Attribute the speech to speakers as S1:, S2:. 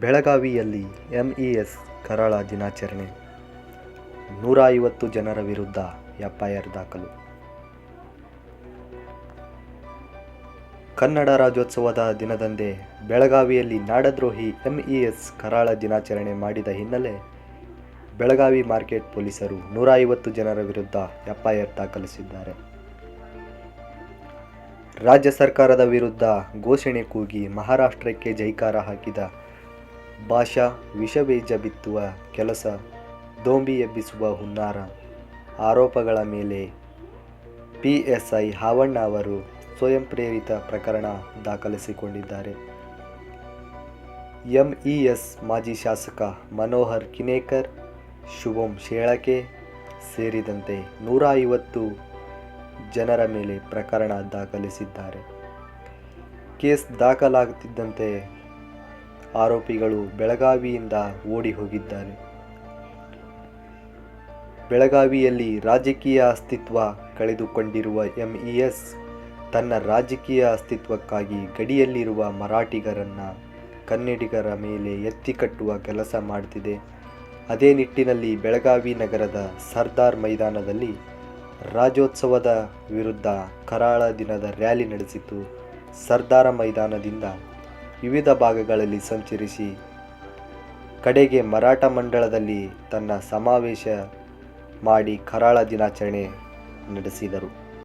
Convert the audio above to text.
S1: ಬೆಳಗಾವಿಯಲ್ಲಿ ಎಂಇಎಸ್ ಕರಾಳ ದಿನಾಚರಣೆ. ನೂರ ಐವತ್ತು ಜನರ ವಿರುದ್ಧ ಎಫ್ಐಆರ್ ದಾಖಲು. ಕನ್ನಡ ರಾಜ್ಯೋತ್ಸವದ ದಿನದಂದೇ ಬೆಳಗಾವಿಯಲ್ಲಿ ನಾಡದ್ರೋಹಿ ಎಂಇಎಸ್ ಕರಾಳ ದಿನಾಚರಣೆ ಮಾಡಿದ ಹಿನ್ನೆಲೆ ಬೆಳಗಾವಿ ಮಾರ್ಕೆಟ್ ಪೊಲೀಸರು ನೂರ ಐವತ್ತು ಜನರ ವಿರುದ್ಧ ಎಫ್ಐಆರ್ ದಾಖಲಿಸಿದ್ದಾರೆ. ರಾಜ್ಯ ಸರ್ಕಾರದ ವಿರುದ್ಧ ಘೋಷಣೆ ಕೂಗಿ ಮಹಾರಾಷ್ಟ್ರಕ್ಕೆ ಜೈಕಾರ ಹಾಕಿದ ಭಾಷಾ ವಿಷಬೀಜ ಬಿತ್ತುವ ಕೆಲಸ, ದೋಂಬಿ ಎಬ್ಬಿಸುವ ಹುನ್ನಾರ, ಆರೋಪಗಳ ಮೇಲೆ ಪಿಎಸ್ಐ ಹಾವಣ್ಣ ಅವರು ಸ್ವಯಂ ಪ್ರೇರಿತ ಪ್ರಕರಣ ದಾಖಲಿಸಿಕೊಂಡಿದ್ದಾರೆ. ಎಂಇಎಸ್ ಮಾಜಿ ಶಾಸಕ ಮನೋಹರ್ ಕಿನೇಕರ್, ಶುಭಂ ಶೇಳಕೆ ಸೇರಿದಂತೆ ನೂರ ಐವತ್ತು ಜನರ ಮೇಲೆ ಪ್ರಕರಣ ದಾಖಲಿಸಿದ್ದಾರೆ. ಕೇಸ್ ದಾಖಲಾಗುತ್ತಿದ್ದಂತೆ ಆರೋಪಿಗಳು ಬೆಳಗಾವಿಯಿಂದ ಓಡಿ ಹೋಗಿದ್ದಾರೆ. ಬೆಳಗಾವಿಯಲ್ಲಿ ರಾಜಕೀಯ ಅಸ್ತಿತ್ವ ಕಳೆದುಕೊಂಡಿರುವ ಎಂಇಎಸ್ ತನ್ನ ರಾಜಕೀಯ ಅಸ್ತಿತ್ವಕ್ಕಾಗಿ ಗಡಿಯಲ್ಲಿರುವ ಮರಾಠಿಗರನ್ನ ಕನ್ನಡಿಗರ ಮೇಲೆ ಎತ್ತಿ ಕಟ್ಟುವ ಕೆಲಸ ಮಾಡುತ್ತಿದೆ ಅದೇ ನಿಟ್ಟಿನಲ್ಲಿ ಬೆಳಗಾವಿ ನಗರದ ಸರ್ದಾರ್ ಮೈದಾನದಲ್ಲಿ ರಾಜ್ಯೋತ್ಸವದ ವಿರುದ್ಧ ಕರಾಳ ದಿನದ ರ್ಯಾಲಿ ನಡೆಸಿತು ಸರ್ದಾರ ಮೈದಾನದಿಂದ ವಿವಿಧ ಭಾಗಗಳಲ್ಲಿ ಸಂಚರಿಸಿ ಕಡೆಗೆ ಮರಾಠ ಮಂಡಳದಲ್ಲಿ ತನ್ನ ಸಮಾವೇಶ ಮಾಡಿ ಕರಾಳ ದಿನಾಚರಣೆ ನಡೆಸಿದರು.